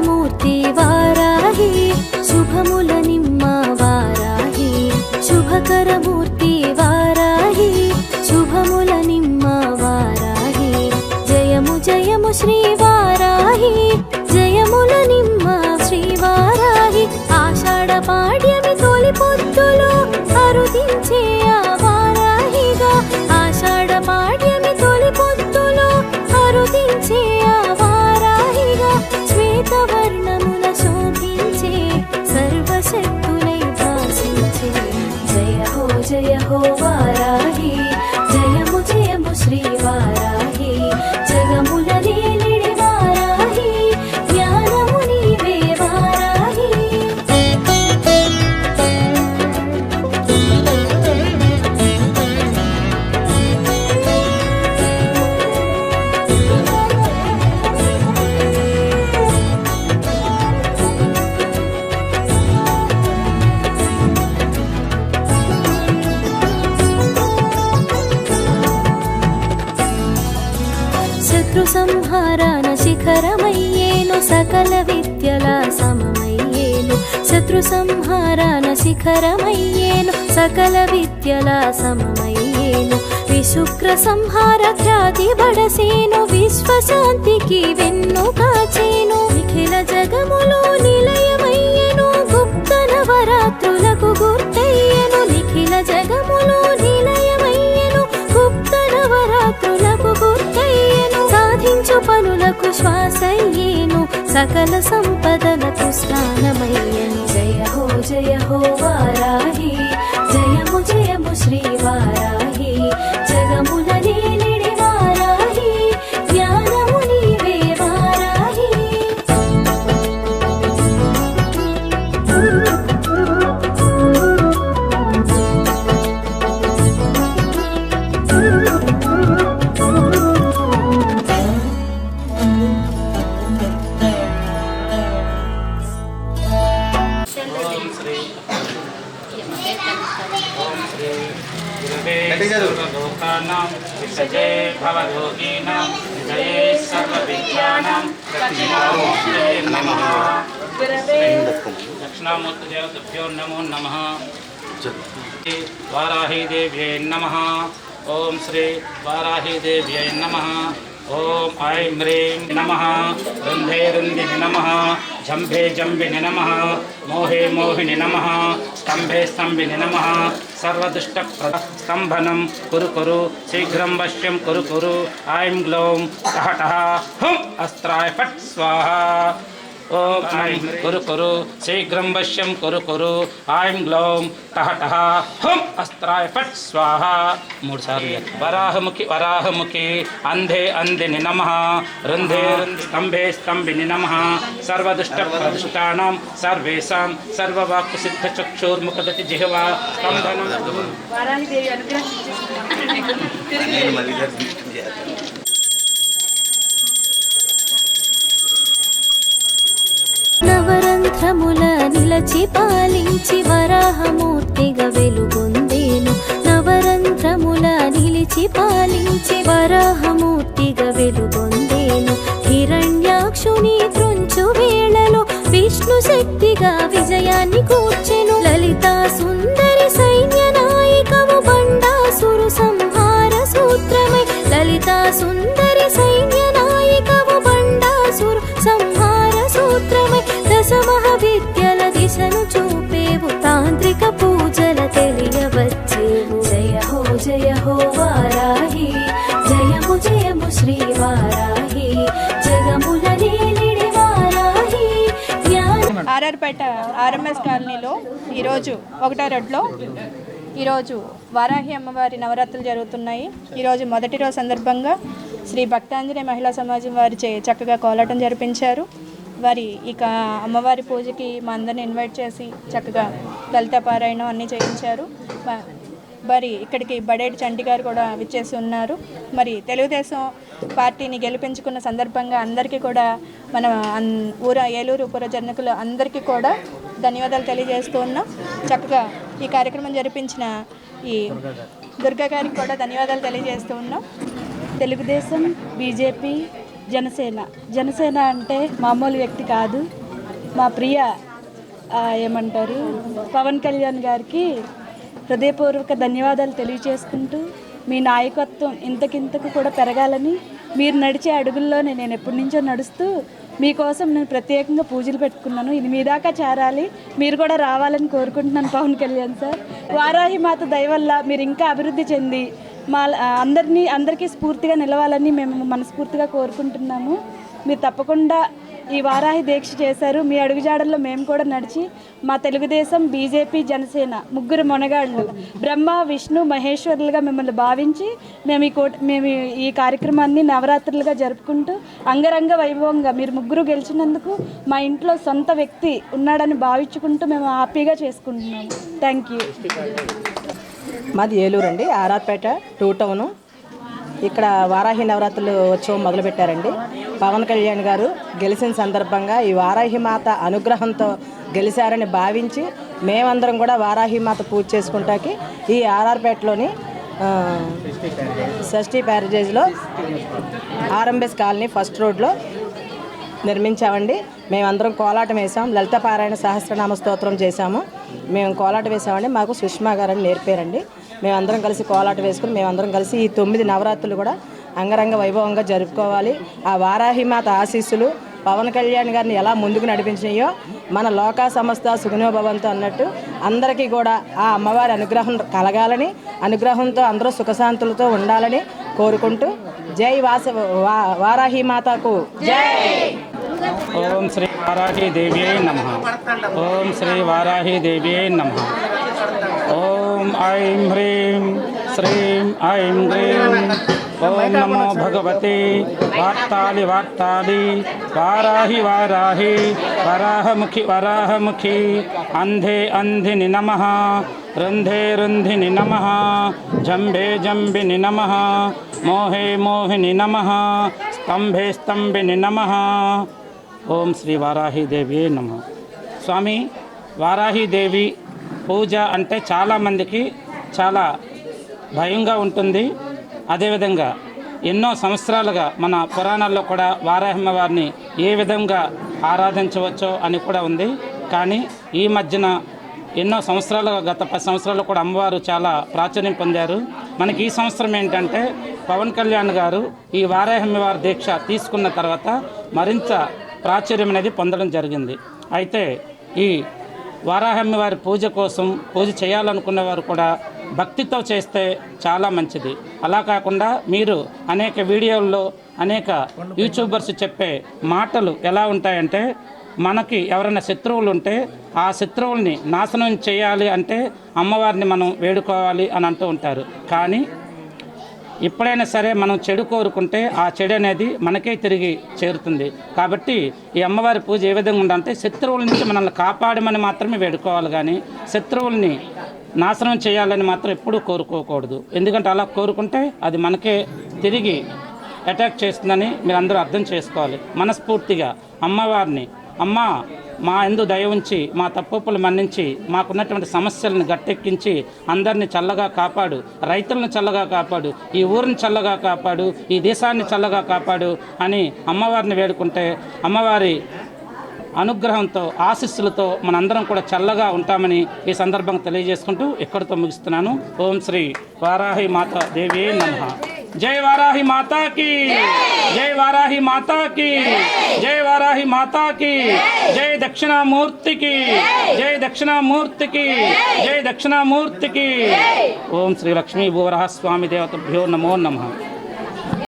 శుభకరమూర్తి వారాహి శుభముల నిమ్మ వారాహి శుభకరమూర్తి వారాహి శుభముల నిమ్మ వారాహి. జయము జయము శ్రీ జయ హో వారాహి జయము జయము శ్రీ శత్రు సంహారాన శిఖరమయ్యేను సకల విద్యల సమమయ్యేను. శత్రు సంహారాన శిఖరమయ్యేను సకల విద్యల సమమయ్యేను. విశుక్ర సంహార ఖ్యాతి బడసేను విశ్వశాంతికి వెన్ను కాచే శ్వాసయ్యేను సకల సంపదలకు స్నానమయ్యను. జయ హో జయ హో. గురవే సర్వలోకానాం విసజే భవరోగీనాం విజయే సర్వవిద్యానాం దక్షిణామూర్తే నమః దక్షిణామూర్తి దేవతభ్యో నమో నమః వారాహీ దేవ్యై నమః ఓం శ్రీ వారాహీ దేవ్యై నమః ఓం ఐం హ్రీం నమ రుంధే రుంధిని నమ జంభే జంభిని నమ మోహే మోహిని నమ స్తంభే స్తంభిని నమ సర్వదుష్ట స్తంభనం కురు కురు శీఘ్రం వశ్యం కురు కురు ఐం గ్లౌం టహ టహ హుం అస్త్రాయ ఫట్ స్వాహ. ఓం ఐం కురు కురు శీఘ్రం వశ్యం కురు కురు ఐం గ్లౌం టహ టహ హుం అస్త్రాయ ఫట్ స్వాహ మూడు సార్లు వరాహముఖి వరాహముఖి అంధే అంధిని నమ రుంధే రుంధి స్తంభే స్తంభిని నమ సర్వదుష్ట ప్రదుష్టానాం నిలచి పాలించి ఆర్ఆర్పేట ఆర్ఎంఎస్ కాలనీలో ఈరోజు ఒకటో రెడ్లో ఈరోజు వారాహి అమ్మవారి నవరాత్రులు జరుగుతున్నాయి. ఈరోజు మొదటి రోజు సందర్భంగా శ్రీ భక్తాంజనే మహిళా సమాజం వారిచే చక్కగా కోలాటం జరిపించారు. వారి ఇక అమ్మవారి పూజకి మా అందరిని ఇన్వైట్ చేసి చక్కగా లలిత పారాయణం అన్నీ చేయించారు. మరి ఇక్కడికి బడేటి చంటి గారు కూడా విచ్చేసి ఉన్నారు. మరి తెలుగుదేశం పార్టీని గెలిపించుకున్న సందర్భంగా అందరికీ కూడా మన అన్- ఊర ఏలూరు పుర జనకులు అందరికీ కూడా ధన్యవాదాలు తెలియజేస్తూ ఉన్నాం. చక్కగా ఈ కార్యక్రమం జరిపించిన ఈ దుర్గా గారికి కూడా ధన్యవాదాలు తెలియజేస్తూ ఉన్నాం. తెలుగుదేశం బీజేపీ జనసేన. జనసేన అంటే మామూలు వ్యక్తి కాదు. మా ప్రియ ఏమంటారు? పవన్ కళ్యాణ్ గారికి హృదయపూర్వక ధన్యవాదాలు తెలియచేసుకుంటూ మీ నాయకత్వం ఇంతకింతకు కూడా పెరగాలని మీరు నడిచే అడుగుల్లోనే నేను ఎప్పటి నుంచో నడుస్తూ మీకోసం నేను ప్రత్యేకంగా పూజలు పెట్టుకున్నాను. ఇది మీ దాకా చేరాలి. మీరు కూడా రావాలని కోరుకుంటున్నాను పవన్ కళ్యాణ్ సార్. వారాహి మాత దయ వల్ల మీరు ఇంకా అభివృద్ధి చెంది మా అందరినీ అందరికీ స్ఫూర్తిగా నిలవాలని మేము మనస్ఫూర్తిగా కోరుకుంటున్నాము. మీరు తప్పకుండా ఈ వారాహి దీక్ష చేశారు. మీ అడుగుజాడల్లో మేము కూడా నడిచి మా తెలుగుదేశం బీజేపీ జనసేన ముగ్గురు మొనగాళ్ళు బ్రహ్మ విష్ణు మహేశ్వరులుగా మిమ్మల్ని భావించి మేము ఈ కోట మేము ఈ- కార్యక్రమాన్ని నవరాత్రులుగా జరుపుకుంటూ అంగరంగ వైభవంగా మీరు ముగ్గురు గెలిచినందుకు మా ఇంట్లో సొంత వ్యక్తి ఉన్నాడని భావించుకుంటూ మేము హ్యాపీగా చేసుకుంటున్నాము. Thank you. మాది ఏలూరు అండి ఆర్ఆర్పేట టూ టౌను. ఇక్కడ వారాహి నవరాత్రులు ఉత్సవం మొదలుపెట్టారండి. పవన్ కళ్యాణ్ గారు గెలిచిన సందర్భంగా ఈ వారాహి మాత అనుగ్రహంతో గెలిచారని భావించి మేమందరం కూడా వారాహి మాత పూజ చేసుకుంటాకి ఈ ఆర్ఆర్పేటలోని షష్ఠీ ప్యారేజేజ్లో ఆర్ఎంబెస్ కాలనీ ఫస్ట్ రోడ్లో నిర్మించామండి. మేమందరం కోలాటం వేసాం లలిత పారాయణ సహస్రనామ స్తోత్రం చేశాము. మేము కోలాట వేసామండి మాకు సుష్మా గారని నేర్పారండి. మేమందరం కలిసి కోలాట వేసుకుని మేమందరం కలిసి ఈ తొమ్మిది నవరాత్రులు కూడా అంగరంగ వైభవంగా జరుపుకోవాలి. ఆ వారాహిమాత ఆశీస్సులు పవన్ కళ్యాణ్ గారిని ఎలా ముందుకు నడిపించినాయో మన లోకా సంస్థ సుగుణోభవంతో అన్నట్టు అందరికీ కూడా ఆ అమ్మవారి అనుగ్రహం కలగాలని అనుగ్రహంతో అందరూ సుఖశాంతులతో ఉండాలని కోరుకుంటూ జై వాస వారాహిమాతకు. వారాహి మాతకు ఓం శ్రీ వారాహి దేవ్యై నమ. ఓం శ్రీ వారాహి దేవ్యై నమ. ఓం ఐం హ్రీం శ్రీం ఐం హ్రీం ఓం నమో భగవతే వార్తాలి వార్తాలి వారాహి వారాహి వరాహముఖి వరాహముఖి అంధే అంధిని నమ రుంధే రుంధిని నమ జంభే జంభిని నమ మోహే మోహిని నమ స్తంభే స్తంభిని నమ ఓం శ్రీ వారాహిదేవి నమ స్వామి వారాహిదేవి పూజ అంటే చాలామందికి చాలా భయంగా ఉంటుంది. అదేవిధంగా ఎన్నో సంవత్సరాలుగా మన పురాణాల్లో కూడా వారాహమ్మ వారిని ఏ విధంగా ఆరాధించవచ్చో అని కూడా ఉంది. కానీ ఈ మధ్యన ఎన్నో సంవత్సరాలుగా గత పది సంవత్సరాలు కూడా అమ్మవారు చాలా ప్రాచుర్యం పొందారు. మనకి ఈ సంవత్సరం ఏంటంటే పవన్ కళ్యాణ్ గారు ఈ వారాహమ్మ వారి దీక్ష తీసుకున్న తర్వాత మరింత ప్రాచుర్యం అనేది పొందడం జరిగింది. అయితే ఈ వారాహమ్మ వారి పూజ కోసం పూజ చేయాలనుకున్న వారు కూడా భక్తితో చేస్తే చాలా మంచిది. అలా కాకుండా మీరు అనేక వీడియోల్లో అనేక యూట్యూబర్స్ చెప్పే మాటలు ఎలా ఉంటాయంటే మనకి ఎవరైనా శత్రువులు ఉంటే ఆ శత్రువుల్ని నాశనం చేయాలి అంటే అమ్మవారిని మనం వేడుకోవాలి అని అంటూ ఉంటారు. కానీ ఎప్పుడైనా సరే మనం చెడు కోరుకుంటే ఆ చెడు అనేది మనకే తిరిగి చేరుతుంది. కాబట్టి ఈ అమ్మవారి పూజ ఏ విధంగా ఉండాలంటే శత్రువుల నుంచి మనల్ని కాపాడమని మాత్రమే వేడుకోవాలి కానీ శత్రువుల్ని నాశనం చేయాలని మాత్రం ఎప్పుడూ కోరుకోకూడదు. ఎందుకంటే అలా కోరుకుంటే అది మనకే తిరిగి అటాక్ చేస్తుందని మీరు అందరూ అర్థం చేసుకోవాలి. మనస్ఫూర్తిగా అమ్మవారిని అమ్మ మా ఎందు దయ ఉంచి మా తప్పులు మన్నించి మాకున్నటువంటి సమస్యలను గట్టెక్కించి అందరిని చల్లగా కాపాడు రైతులను చల్లగా కాపాడు ఈ ఊరిని చల్లగా కాపాడు ఈ దేశాన్ని చల్లగా కాపాడు అని అమ్మవారిని వేడుకుంటే అమ్మవారి అనుగ్రహంతో ఆశీస్సులతో మనందరం కూడా చల్లగా ఉంటామని ఈ సందర్భంగా తెలియజేసుకుంటూ ఎక్కడితో ముగిస్తున్నాను. ఓం శ్రీ వారాహి మాత దేవి నమ. జై వారాహి మాతాకి జై వారాహి మాతాకి జై వారాహి మాతాకి జై దక్షిణామూర్తికి జై దక్షిణామూర్తికి జై దక్షిణామూర్తికి ఓం శ్రీ లక్ష్మీ భూవరహ స్వామి దేవతభ్యో నమో నమః